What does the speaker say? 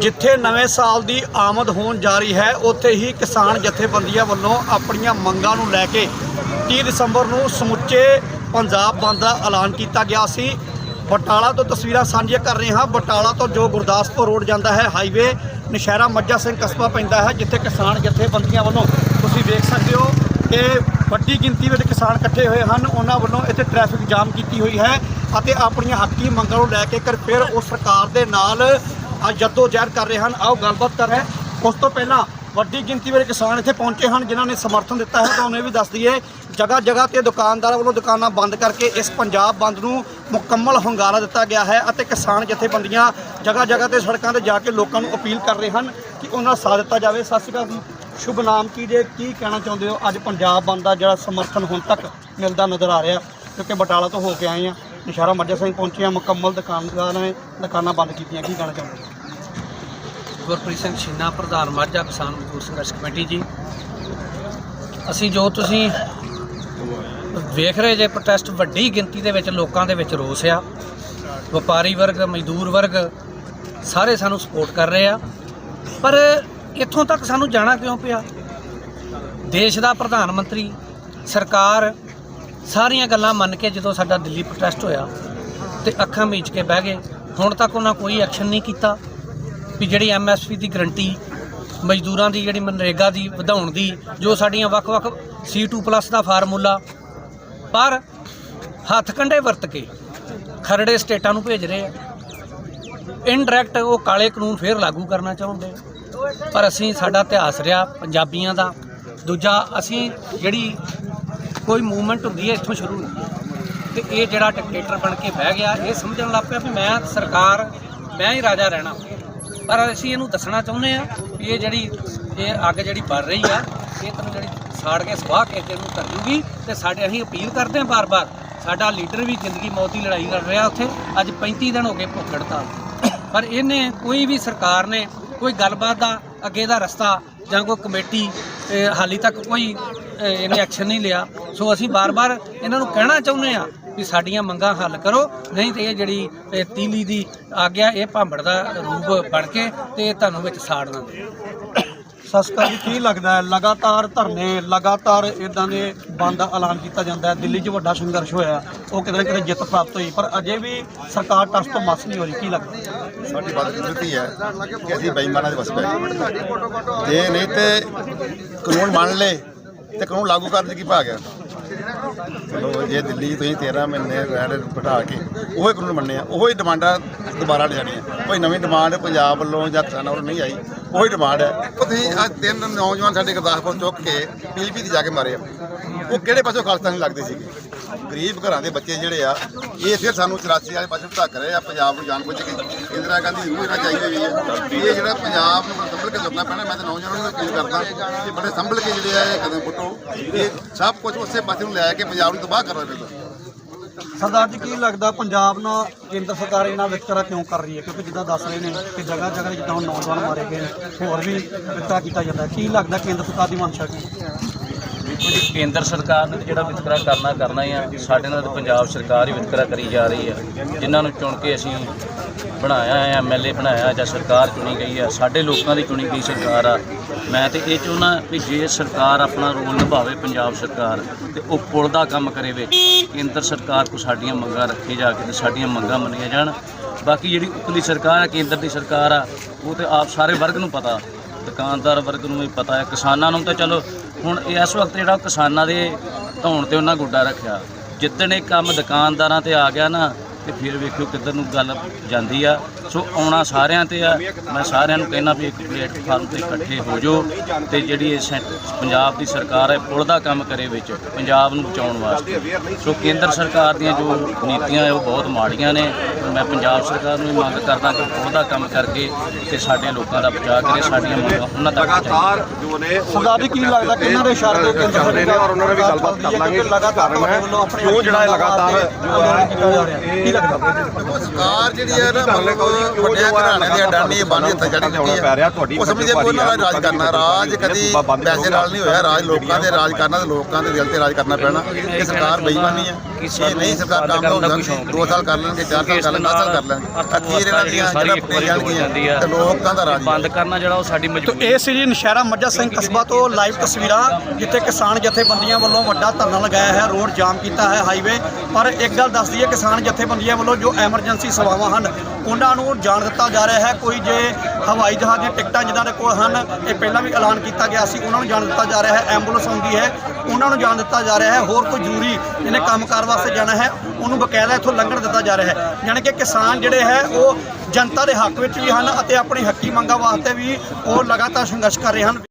ਜਿੱਥੇ ਨਵੇਂ ਸਾਲ ਦੀ ਆਮਦ ਹੋਣ ਜਾ ਰਹੀ ਹੈ, ਉੱਥੇ ਹੀ ਕਿਸਾਨ ਜਥੇਬੰਦੀਆਂ ਵੱਲੋਂ ਆਪਣੀਆਂ ਮੰਗਾਂ ਨੂੰ ਲੈ ਕੇ 30 ਦਸੰਬਰ ਨੂੰ ਸਮੁੱਚੇ ਪੰਜਾਬ ਬੰਦ ਦਾ ਐਲਾਨ ਕੀਤਾ ਗਿਆ ਸੀ। ਬਟਾਲਾ ਤੋਂ ਤਸਵੀਰਾਂ ਸਾਂਝੀਆਂ ਕਰ ਰਹੇ ਹਾਂ। ਬਟਾਲਾ ਤੋਂ ਜੋ ਗੁਰਦਾਸਪੁਰ ਰੋਡ ਜਾਂਦਾ ਹੈ, ਹਾਈਵੇ, ਨਸ਼ਹਿਰਾ ਮੱਝਾ ਸਿੰਘ ਕਸਬਾ ਪੈਂਦਾ ਹੈ, ਜਿੱਥੇ ਕਿਸਾਨ ਜਥੇਬੰਦੀਆਂ ਵੱਲੋਂ ਤੁਸੀਂ ਵੇਖ ਸਕਦੇ ਹੋ ਕਿ ਵੱਡੀ ਗਿਣਤੀ ਵਿੱਚ ਕਿਸਾਨ ਇਕੱਠੇ ਹੋਏ ਹਨ। ਉਹਨਾਂ ਵੱਲੋਂ ਇੱਥੇ ਟ੍ਰੈਫਿਕ ਜਾਮ ਕੀਤੀ ਹੋਈ ਹੈ ਅਤੇ ਆਪਣੀਆਂ ਹੱਕੀ ਮੰਗਾਂ ਨੂੰ ਲੈ ਕੇ ਕਰ ਫਿਰ ਉਹ ਸਰਕਾਰ ਦੇ ਨਾਲ ਅੱਜ ਜੱਦੋ ਜਹਿਦ ਕਰ ਰਹੇ ਹਨ। ਆਓ ਗੱਲਬਾਤ ਕਰ ਰਹੇ ਉਸ ਤੋਂ ਪਹਿਲਾਂ ਵੱਡੀ ਗਿਣਤੀ ਵਿੱਚ ਕਿਸਾਨ ਇੱਥੇ ਪਹੁੰਚੇ ਹਨ, ਜਿਨ੍ਹਾਂ ਨੇ ਸਮਰਥਨ ਦਿੱਤਾ ਹੈ। ਤਾਂ ਉਹਨੇ ਵੀ ਦੱਸ ਦਈਏ ਜਗ੍ਹਾ ਜਗ੍ਹਾ ਤੇ ਦੁਕਾਨਦਾਰਾਂ ਵੱਲੋਂ ਦੁਕਾਨਾਂ ਬੰਦ ਕਰਕੇ ਇਸ ਪੰਜਾਬ ਬੰਦ ਨੂੰ ਮੁਕੰਮਲ ਹੁੰਗਾਰਾ ਦਿੱਤਾ ਗਿਆ ਹੈ ਅਤੇ ਕਿਸਾਨ ਜਥੇਬੰਦੀਆਂ ਜਗ੍ਹਾ ਜਗ੍ਹਾ ਤੇ ਸੜਕਾਂ ਤੇ ਜਾ ਕੇ ਲੋਕਾਂ ਨੂੰ ਅਪੀਲ ਕਰ ਰਹੇ ਹਨ ਕਿ ਉਹਨਾਂ ਦਾ ਸਾਥ ਦਿੱਤਾ ਜਾਵੇ। ਸਤਿ ਸ਼੍ਰੀ ਅਕਾਲ ਜੀ। ਸ਼ੁਭ ਨਾਮ ਕੀ ਜੇ? ਕੀ ਕਹਿਣਾ ਚਾਹੁੰਦੇ ਹੋ? ਅੱਜ ਪੰਜਾਬ ਬੰਦ ਦਾ ਜਿਹੜਾ ਸਮਰਥਨ ਹੁਣ ਤੱਕ ਮਿਲਦਾ ਨਜ਼ਰ ਆ ਰਿਹਾ, ਕਿਉਂਕਿ ਬਟਾਲਾ ਤੋਂ ਹੋ ਕੇ ਆਏ ਆ ਨਿਸ਼ਾਰਾ ਮੱਜਾ ਸਿੰਘ ਪਹੁੰਚੇ ਆ ਮੁਕੰਮਲ ਦੁਕਾਨਦਾਰਾਂ ਨੇ ਦੁਕਾਨਾਂ ਬੰਦ ਕੀਤੀਆਂ। ਕੀ ਕਹਿਣਾ ਚਾਹੁੰਦੇ ਹੋ? ਗੁਰਪ੍ਰੀਤ ਸਿੰਘ ਛੀਨਾ, ਪ੍ਰਧਾਨ ਮਾਝਾ ਕਿਸਾਨ ਮਜ਼ਦੂਰ ਸੰਘਰਸ਼ ਕਮੇਟੀ ਜੀ। ਅਸੀਂ ਜੋ ਤੁਸੀਂ ਵੇਖ ਰਹੇ ਜੇ ਪ੍ਰੋਟੈਸਟ, ਵੱਡੀ ਗਿਣਤੀ ਦੇ ਵਿੱਚ ਲੋਕਾਂ ਦੇ ਵਿੱਚ ਰੋਸ ਆ। ਵਪਾਰੀ ਵਰਗ, ਮਜ਼ਦੂਰ ਵਰਗ, ਸਾਰੇ ਸਾਨੂੰ ਸਪੋਰਟ ਕਰ ਰਹੇ ਆ। ਪਰ ਇੱਥੋਂ ਤੱਕ ਸਾਨੂੰ ਜਾਣਾ ਕਿਉਂ ਪਿਆ? ਦੇਸ਼ ਦਾ ਪ੍ਰਧਾਨ ਮੰਤਰੀ, ਸਰਕਾਰ, ਸਾਰੀਆਂ ਗੱਲਾਂ ਮੰਨ ਕੇ ਜਦੋਂ ਸਾਡਾ ਦਿੱਲੀ ਪ੍ਰੋਟੈਸਟ ਹੋਇਆ ਤੇ ਅੱਖਾਂ ਮੀਚ ਕੇ ਬਹਿ ਗਏ, ਹੁਣ ਤੱਕ ਉਹਨਾਂ ਕੋਈ ਐਕਸ਼ਨ ਨਹੀਂ ਕੀਤਾ। ਵੀ ਜਿਹੜੀ ਐਮਐਸਪੀ ਦੀ ਗਰੰਟੀ ਮਜ਼ਦੂਰਾਂ ਦੀ ਜਿਹੜੀ ਮਨਰੇਗਾ ਦੀ, ਵਧਾਉਣ ਦੀ, ਜੋ ਸਾਡੀਆਂ ਵੱਖ-ਵੱਖ C2+ ਦਾ ਫਾਰਮੂਲਾ, ਪਰ ਹੱਥ ਕੰਡੇ ਵਰਤ ਕੇ ਖਰੜੇ ਸਟੇਟਾਂ ਨੂੰ ਭੇਜ ਰਹੇ ਆ। ਇਨਡਾਇਰੈਕਟ ਉਹ ਕਾਲੇ ਕਾਨੂੰਨ ਫੇਰ ਲਾਗੂ ਕਰਨਾ ਚਾਹੁੰਦੇ ਪਰ ਅਸੀਂ, ਸਾਡਾ ਇਤਿਹਾਸ ਰਿਹਾ ਪੰਜਾਬੀਆਂ ਦਾ। ਦੂਜਾ, ਅਸੀਂ ਜਿਹੜੀ ਕੋਈ ਮੂਵਮੈਂਟ ਹੁੰਦੀ ਹੈ, ਇੱਥੋਂ ਸ਼ੁਰੂ ਹੁੰਦੀ ਹੈ। ਤੇ ਇਹ ਜਿਹੜਾ ਡਿਕਟੇਟਰ ਬਣ ਕੇ ਬਹਿ ਗਿਆ, ਇਹ ਸਮਝਣ ਲੱਗ ਪਿਆ ਵੀ ਮੈਂ ਸਰਕਾਰ, ਮੈਂ ਹੀ ਰਾਜਾ ਰਹਿਣਾ। ਪਰ ਅਸੀਂ ਇਹਨੂੰ ਦੱਸਣਾ ਚਾਹੁੰਦੇ ਆ ਵੀ ਇਹ ਜਿਹੜੀ ਇਹ ਅੱਗ ਜਿਹੜੀ ਬਲ ਰਹੀ ਆ ਇਹ ਤੈਨੂੰ ਜਿਹੜੀ ਸਾੜ ਕੇ ਸਵਾਹ ਕੇ ਤੇ ਇਹਨੂੰ ਕਰ ਜੂਗੀ ਤੇ ਸਾਡੇ ਅਸੀਂ ਅਪੀਲ ਕਰਦੇ ਹਾਂ ਬਾਰ-ਬਾਰ ਸਾਡਾ ਲੀਡਰ ਵੀ ਜ਼ਿੰਦਗੀ ਮੌਤ ਦੀ ਲੜਾਈ ਲੜ ਰਿਹਾ ਉੱਥੇ ਅੱਜ 35 ਦਿਨ ਹੋ ਗਏ ਭੁੱਖ ਹੜਤਾਲ ਪਰ ਇਹਨੇ ਕੋਈ ਵੀ ਸਰਕਾਰ ਨੇ ਕੋਈ ਗੱਲਬਾਤ ਦਾ ਅੱਗੇ ਦਾ ਰਸਤਾ ਜਾਂ ਕੋਈ ਕਮੇਟੀ ਅਹ, ਹਾਲੀ ਤੱਕ ਕੋਈ ਇਹਨੇ ਐਕਸ਼ਨ ਨਹੀਂ ਲਿਆ। ਸੋ ਅਸੀਂ ਬਾਰ-ਬਾਰ ਇਹਨਾਂ ਨੂੰ ਕਹਿਣਾ ਚਾਹੁੰਦੇ ਆ ਵੀ ਸਾਡੀਆਂ ਮੰਗਾਂ ਹੱਲ ਕਰੋ। ਨਹੀਂ ਤੇ ਇਹ ਜਿਹੜੀ ਤੀਲੀ ਦੀ ਆਗਿਆ ਇਹ ਭਾਂਬੜ ਦਾ ਰੂਪ ਬਣ ਕੇ ਤੇ ਇਹ ਤੁਹਾਨੂੰ ਵਿੱਚ ਸਾੜ ਨਾ। ਦੇ ਅਕਾਲ ਜੀ ਕੀ ਲੱਗਦਾ ਹੈ? ਲਗਾਤਾਰ ਧਰਨੇ ਲਗਾਤਾਰ ਇਦਾਂ ਦੇ ਬੰਦ ਦਾ ਐਲਾਨ ਕੀਤਾ ਜਾਂਦਾ ਹੈ। ਦਿੱਲੀ 'ਚ ਵੱਡਾ ਸੰਘਰਸ਼ ਹੋਇਆ ਉਹ ਕਿਤੇ ਨਾ ਕਿਤੇ ਜਿੱਤ ਪ੍ਰਾਪਤ ਹੋਈ ਪਰ ਅਜੇ ਵੀ ਸਰਕਾਰ ਟਸ ਤੋਂ ਮਸ ਨਹੀਂ ਹੋ ਰਹੀ। ਕੀ ਲੱਗਦਾ ਸਾਡੀ ਬਦਕਿਸਮਤੀ ਹੈ ਕਿ ਅਸੀਂ ਬੇਈਮਾਨਾਂ ਦੇ ਵਸ ਪੈ ਗਏ ਜੇ ਨਹੀਂ ਤੇ ਕਾਨੂੰਨ ਮੰਨ ਲਏ ਤੇ ਕਾਨੂੰਨ ਲਾਗੂ ਕਰਨ ਦੀ ਕੀ ਭਾਗ ਹੈ? ਚਲੋ ਜੇ ਦਿੱਲੀ ਤੁਸੀਂ 13 ਮਹੀਨੇ ਰਹਿਣ ਬਿਠਾ ਕੇ ਉਹੀ ਕਾਨੂੰਨ ਮੰਨੇ ਆ, ਉਹੀ ਡਿਮਾਂਡਾਂ ਦੁਬਾਰਾ ਲਿਆਣੀਆਂ ਕੋਈ ਨਵੀਂ ਡਿਮਾਂਡ ਪੰਜਾਬ ਵੱਲੋਂ ਜਾਂ ਕਿਸਾਨਾਂ ਵੱਲੋਂ ਨਹੀਂ ਆਈ, ਉਹੀ ਡਿਮਾਂਡ ਹੈ ਉਹ ਤੁਸੀਂ ਅੱਜ ਤਿੰਨ ਨੌਜਵਾਨ ਸਾਡੇ ਗੁਰਦਾਸਪੁਰ ਚੁੱਕ ਕੇ ਪੀਲੀਪੀ ਦੀ ਜਾ ਕੇ ਮਾਰੇ ਆ। ਉਹ ਕਿਹੜੇ ਪਾਸੋਂ ਖਾਲਸਤਾਨੀ ਲੱਗਦੇ ਸੀਗੇ? ਗਰੀਬ ਘਰਾਂ ਦੇ ਬੱਚੇ ਜਿਹੜੇ ਆ, ਇਹ ਫਿਰ ਸਾਨੂੰ 84 ਵਾਲੇ ਪਾਸੇ ਧੱਕ ਰਹੇ ਆ, ਪੰਜਾਬ ਨੂੰ ਜਾਣ ਬੁੱਝ ਕੇ। ਇੰਦਰਾ ਗਾਂਧੀ ਜ਼ਰੂਰ ਇਹਨਾਂ ਚਾਹੀਦੀ ਹੋਈ ਹੈ ਇਹ ਜਿਹੜਾ ਪੰਜਾਬ ਨੂੰ ਸੰਭਲ ਕੇ ਚੱਲਣਾ ਪੈਣਾ, ਮੈਂ ਤਾਂ ਨੌਜਵਾਨਾਂ ਨੂੰ ਅਪੀਲ ਕਰਦਾ ਕਿ ਬੜੇ ਸੰਭਲ ਕੇ ਜਿਹੜੇ ਆ, ਇਹ ਕਦਮ ਪੁੱਟੋ। ਇਹ ਸਭ ਕੁਝ ਉਸੇ ਪਾਸੇ ਨੂੰ ਲੈ ਕੇ ਪੰਜਾਬ ਨੂੰ ਤਬਾਹ ਕਰਨਾ ਪੈਂਦਾ ਸਰਦਾਰ ਜੀ, ਕੀ ਲੱਗਦਾ ਪੰਜਾਬ ਨਾਲ ਕੇਂਦਰ ਸਰਕਾਰ ਇਹਨਾਂ ਵਿਤਕਰਾ ਕਿਉਂ ਕਰ ਰਹੀ ਹੈ? ਕਿਉਂਕਿ ਜਿੱਦਾਂ ਦੱਸ ਰਹੇ ਨੇ ਕਿ ਜਗ੍ਹਾ ਜਗ੍ਹਾ ਜਿੱਦਾਂ ਹੁਣ ਨੌਜਵਾਨ ਮਾਰੇ ਗਏ ਹੋਰ ਵੀ ਵਿਤਕਰਾ ਕੀਤਾ ਜਾਂਦਾ ਕੀ ਲੱਗਦਾ ਕੇਂਦਰ ਸਰਕਾਰ ਦੀ ਮਨਸ਼ਾ ਕੀ ਦੇਖੋ ਜੀ, ਕੇਂਦਰ ਸਰਕਾਰ ਨੇ ਤਾਂ ਜਿਹੜਾ ਵਿਤਕਰਾ ਕਰਨਾ ਕਰਨਾ ਹੀ ਆ। ਸਾਡੇ ਨਾਲ ਤਾਂ ਪੰਜਾਬ ਸਰਕਾਰ ਹੀ ਵਿਤਕਰਾ ਕਰੀ ਜਾ ਰਹੀ ਆ। ਜਿਨ੍ਹਾਂ ਨੂੰ ਚੁਣ ਕੇ ਅਸੀਂ ਬਣਾਇਆ ਹੈ ਐਮਐਲਏ ਬਣਾਇਆ ਜਾਂ ਸਰਕਾਰ ਚੁਣੀ ਗਈ ਆ, ਸਾਡੇ ਲੋਕਾਂ ਦੀ ਚੁਣੀ ਗਈ ਸਰਕਾਰ ਆ। ਮੈਂ ਤੇ ਇਹ ਚਾਹੁੰਦਾ ਵੀ ਜੇ ਸਰਕਾਰ ਆਪਣਾ ਰੋਲ ਨਿਭਾਵੇ ਪੰਜਾਬ ਸਰਕਾਰ, ਤੇ ਉਹ ਪੁਲ ਦਾ ਕੰਮ ਕਰੇ ਵਿੱਚ। ਕੇਂਦਰ ਸਰਕਾਰ ਕੋ ਸਾਡੀਆਂ ਮੰਗਾਂ ਰੱਖੀ ਜਾ ਕੇ ਤੇ ਸਾਡੀਆਂ ਮੰਗਾਂ ਮੰਨੀਆਂ ਜਾਣ। ਬਾਕੀ ਜਿਹੜੀ ਉਪਰਲੀ ਸਰਕਾਰ ਆ, ਕੇਂਦਰ ਦੀ ਸਰਕਾਰ ਆ, ਉਹ ਤੇ ਆਪ ਸਾਰੇ ਵਰਗ ਨੂੰ ਪਤਾ। ਦੁਕਾਨਦਾਰ ਵਰਗ ਨੂੰ ਵੀ ਪਤਾ ਹੈ। ਕਿਸਾਨਾਂ ਨੂੰ ਤਾਂ ਚਲੋ, ਹੁਣ ਇਸ ਵਕਤ ਜਿਹੜਾ ਉਹ ਕਿਸਾਨਾਂ ਦੇ ਧੌਣ ਤੇ ਉਹਨਾਂ ਗੁੱਡਾ ਰੱਖਿਆ। ਜਿੱਦਣ ਇਹ ਕੰਮ ਦੁਕਾਨਦਾਰਾਂ ਤੇ ਆ ਗਿਆ ਨਾ ਤੇ ਫਿਰ ਵੇਖਿਓ ਕਿੱਧਰ ਨੂੰ ਗੱਲ ਜਾਂਦੀ ਆ। ਸੋ ਆਉਣਾ ਸਾਰਿਆਂ ਤੇ ਆ। ਮੈਂ ਸਾਰਿਆਂ ਨੂੰ ਕਹਿਣਾ ਵੀ ਇੱਕ ਪਲੇਟਫਾਰਮ ਤੇ ਇਕੱਠੇ ਹੋ ਜਾਓ ਤੇ ਜਿਹੜੀ ਇਹ ਸੈਂ- ਪੰਜਾਬ ਦੀ ਸਰਕਾਰ ਹੈ, ਪੁਲ ਦਾ ਕੰਮ ਕਰੇ ਵਿੱਚ, ਪੰਜਾਬ ਨੂੰ ਬਚਾਉਣ ਵਾਸਤੇ। ਸੋ ਕੇਂਦਰ ਸਰਕਾਰ ਦੀਆਂ ਜੋ ਨੀਤੀਆਂ ਹੈ, ਉਹ ਬਹੁਤ ਮਾੜੀਆਂ ਨੇ। ਮੈਂ ਪੰਜਾਬ ਸਰਕਾਰ ਨੂੰ ਵੀ ਮੰਗ ਕਰਦਾ ਕਿ ਪੁਲ ਦਾ ਕੰਮ ਕਰਕੇ ਤੇ ਸਾਡੇ ਲੋਕਾਂ ਦਾ ਬਚਾਅ ਕਰੇ, ਸਾਡੀਆਂ ਮੰਗਾਂ ਉਹਨਾਂ ਤੱਕ ਪਹੁੰਚਾਏ ਨੇ ਸਰਦਾਰ ਜੀ ਕੀ ਲੱਗਦਾ ਕਿ ਇਹਨਾਂ ਦੇ ਇਸ਼ਾਰੇ ਤੇ ਕੇਂਦਰ ਰਹੇ ਨੇ ਔਰ ਉਹਨਾਂ ਨਾਲ ਵੀ ਗੱਲਬਾਤ ਕਰ ਲਾਂਗੇ। ਲਗਾਤਾਰ ਕਿਉਂ ਜਿਹੜਾ ਇਹ ਲਗਾਤਾਰ ਜੋ ਕੀਤਾ ਜਾ ਰਿਹਾ। ਕੀ ਕੀ ਲੱਗਦਾ ਸਰਕਾਰ ਜਿਹੜੀ ਹੈ ਨਾ ਮਤਲਬ ਵੱਡਿਆਂ ਘਰਾਣਿਆਂ ਦੀ ਅਡਾਨੀ ਬੰਨ ਹੱਥ ਚੜੀ ਚੁੱਕੀ ਹੈ ਉਹ ਸਮਝਦੇ ਕੋਈ ਦਾ ਰਾਜ ਕਰਨਾ ਰਾਜ ਕਦੀ ਪੈਸੇ ਨਾਲ ਨਹੀਂ ਹੋਇਆ ਰਾਜ ਲੋਕਾਂ ਦੇ ਰਾਜ ਕਰਨਾ ਤੇ ਲੋਕਾਂ ਦੇ ਦਿਲ ਤੇ ਰਾਜ ਕਰਨਾ ਪੈਣਾ ਇਹ ਸਰਕਾਰ ਬੇਈਮਾਨੀ ਹੈ ਇਹ ਨਹੀਂ ਸਰਕਾਰ ਕੰਮ ਹੋ ਸਕਦੀ ਦੋ ਸਾਲ ਕਰ ਲੈਣਗੇ ਚਾਰ ਸਾਲ ਕਰ ਲੈਣਗੇ ਦਸ ਸਾਲ ਕਰ ਲੈਣਗੇ। ਅਖੀਰ ਇਹਨਾਂ ਦੀਆਂ ਸਾਰੀ ਜਿਹੜਾ ਇੱਕ ਵਾਰੀ ਹੋ। ਜਾਂਦੀ ਜਾਣਗੀਆਂ ਆ। ਤੇ ਲੋਕਾਂ ਦਾ ਰਾਜ ਬੰਦ ਕਰਨਾ ਜਿਹੜਾ ਉਹ ਸਾਡੀ ਤੋ ਮਜਬੂਰੀ ਇਹ ਸੀ ਜੀ ਨਸ਼ਹਿਰਾ ਮੱਝਾ ਸਿੰਘ ਕਸਬਾ ਤੋਂ ਲਾਈਵ ਤਸਵੀਰਾਂ ਜਿੱਥੇ ਕਿਸਾਨ ਜਥੇਬੰਦੀਆਂ ਵੱਲੋਂ ਵੱਡਾ ਧਰਨਾ ਲਗਾਇਆ ਹੈ, ਰੋਡ ਜਾਮ ਕੀਤਾ ਹੈ ਹਾਈਵੇ। ਪਰ ਇੱਕ ਗੱਲ ਦੱਸਦੀ ਹੈ ਕਿਸਾਨ ਜਥੇਬੰਦੀਆਂ ਵੱਲੋਂ ਜੋ ਐਮਰਜੈਂਸੀ ਸੇਵਾਵਾਂ ਹਨ, ਉਹਨਾਂ ਨੂੰ ਜਾਣ ਦਿੱਤਾ ਜਾ ਰਿਹਾ ਹੈ। ਕੋਈ ਜੇ ਹਵਾਈ ਜਹਾਜ਼ ਦੀਆਂ ਟਿਕਟਾਂ ਜਿਨ੍ਹਾਂ ਦੇ ਕੋਲ ਹਨ, ਇਹ ਪਹਿਲਾਂ ਵੀ ਐਲਾਨ ਕੀਤਾ ਗਿਆ ਸੀ, ਉਹਨਾਂ ਨੂੰ ਜਾਣ ਦਿੱਤਾ ਜਾ ਰਿਹਾ ਹੈ। ਐਂਬੂਲੈਂਸ ਆਉਂਦੀ ਹੈ, ਉਹਨਾਂ ਨੂੰ ਜਾਣ ਦਿੱਤਾ ਜਾ ਰਿਹਾ ਹੈ। ਹੋਰ ਕੋਈ ਜ਼ਰੂਰੀ ਜਿਹਨੇ ਕੰਮਕਾਰ ਵਾਸਤੇ ਜਾਣਾ ਹੈ, ਉਹਨੂੰ ਬਕਾਇਦਾ ਇੱਥੋਂ ਲੰਘਣ ਦਿੱਤਾ ਜਾ ਰਿਹਾ ਹੈ। ਯਾਨੀ ਕਿ ਕਿਸਾਨ ਜਿਹੜੇ ਹੈ, ਉਹ ਜਨਤਾ ਦੇ ਹੱਕ ਵਿੱਚ ਵੀ ਹਨ ਅਤੇ ਆਪਣੀ ਹੱਕੀ ਮੰਗਾਂ ਵਾਸਤੇ ਵੀ ਉਹ ਲਗਾਤਾਰ ਸੰਘਰਸ਼ ਕਰ ਰਹੇ ਹਨ।